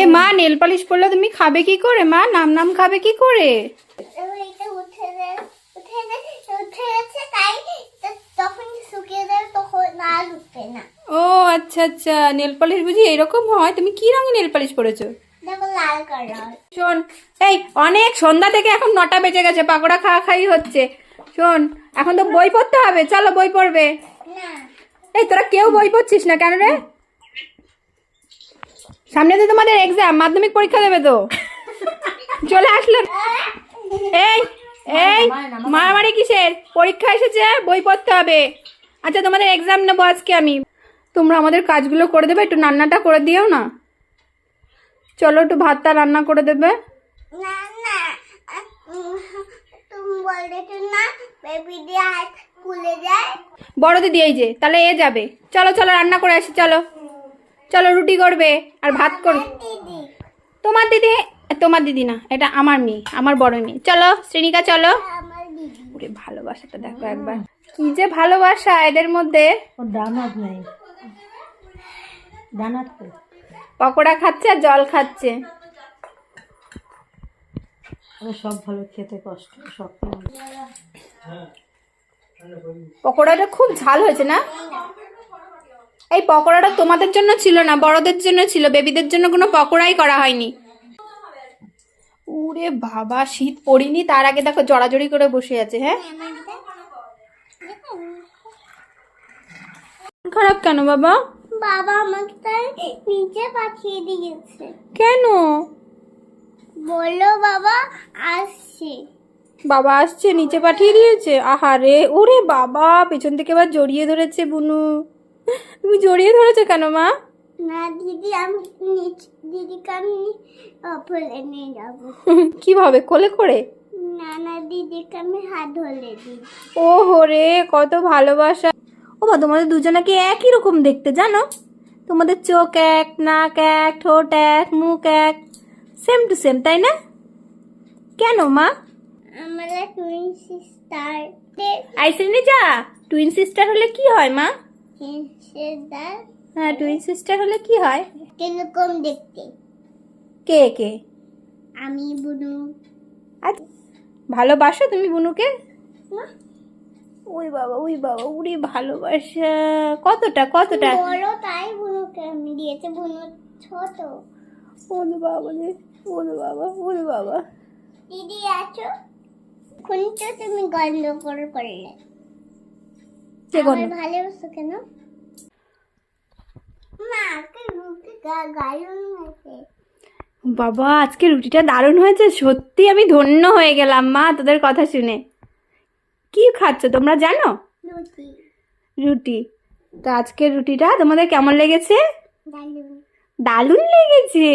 এ মা nail polish করলে তুমি খাবে কি করে মা? নাম নাম খাবে কি করে? ও আচ্ছা আচ্ছা নেল পালিশ বুঝি এরকম হয়? তুমি কি রঙে নেল পালিশ করেছ? শোন এই অনেক সন্ধ্যা থেকে এখন নটা বেজে গেছে পাকোড়া খাওয়া খাই হচ্ছে। শোন এখন তো বই পড়তে হবে চলো বই পড়বে। এই তোরা কেউ বই পড়ছিস না কেন রে? সামনে তো তোমাদের এক্সাম মাধ্যমিক পরীক্ষা দেবে তো। চলে আসলো। এই এই মারামারি কিসের? পরীক্ষা এসেছে বই পড়তে হবে। আচ্ছা তোমাদের এক্সাম নেব আজকে আমি। তোমরা আমাদের কাজগুলো করে দেবে একটু রান্নাটা করে দিও না। চলো একটু ভাতটা রান্না করে দেবে। বড় দিদি এই যে তাহলে এ যাবে। চলো চলো রান্না করে আসি চলো। চলো রুটি করবে আর ভাত করবে তোমার দিদি। তোমার দিদি? না এটা আমার মেয়ে আমার বড় মেয়ে। চলো শ্রেণিকা চলো। ওরে ভালোবাসাটা দেখো একবার। কি যে ভালোবাসা এদের মধ্যে। পকোড়া খাচ্ছে আর জল খাচ্ছে। সব ভালো খেতে কষ্ট মানুষ। পকোড়াটা খুব ঝাল হয়েছে না? এই পকোড়াটা তোমাদের জন্য ছিল না বড়দের জন্য ছিল বেবিদের জন্য কোনো পকোড়াই করা হয়নি। উরে বাবা শীত পড়িনি তার আগে দেখো জড়াজড়ি করে বসে আছে হ্যাঁ? খারাপ কেন বাবা? বাবা আমাকে তাই নিচে পাঠিয়ে দিয়েছে। কেন? বলল বাবা আসছে। বাবা আসছে নিচে পাঠিয়ে দিয়েছে? আহারে ওরে বাবা পেছন থেকে এবার জড়িয়ে ধরেছে বুনু। তুমি জড়িয়ে ধরেছে কেন মা? না দিদি আমি দিদিকে আমি ফেলে নিয়ে যাব। কীভাবে কোলে করে? না না দিদিকে আমি হাত ধরে দিই ও রে কত ভালোবাসা। ও বা তোমাদের দুজনাকে একই রকম দেখতে জানো? তোমাদের চোখ এক নাক এক ঠোঁট এক মুখ এক। সেম টু সেম তাই না? কেন মা? আমরা টুইন সিস্টার আইসিনি যা টুইন সিস্টার হলে কি হয় মা? সিস্টার হ্যাঁ টুইন সিস্টার হলে কি হয়? কীরকম দেখতে? কে কে? আমি বুনু। আচ্ছা ভালোবাসো তুমি বুনুকে? না, ওই বাবা ওই বাবা উড়ি ভালোবাসা। কতটা কতটা? বড় তাই বুনুকে আমি দিয়েছে বুনু ছোট। ওরে বাবা রে ওরে বাবা ওরে বাবা। দিদি আছো? এখন তো তুমি গন্ধ করে করলে। ভালোবাসো কেন? বাবা আজকে রুটিটা দারুণ হয়েছে সত্যি আমি ধন্য হয়ে গেলাম মা তোদের কথা শুনে। কি খাচ্ছ তোমরা জানো? রুটি। রুটি। তো আজকের রুটিটা তোমাদের কেমন লেগেছে? দারুণ লেগেছে।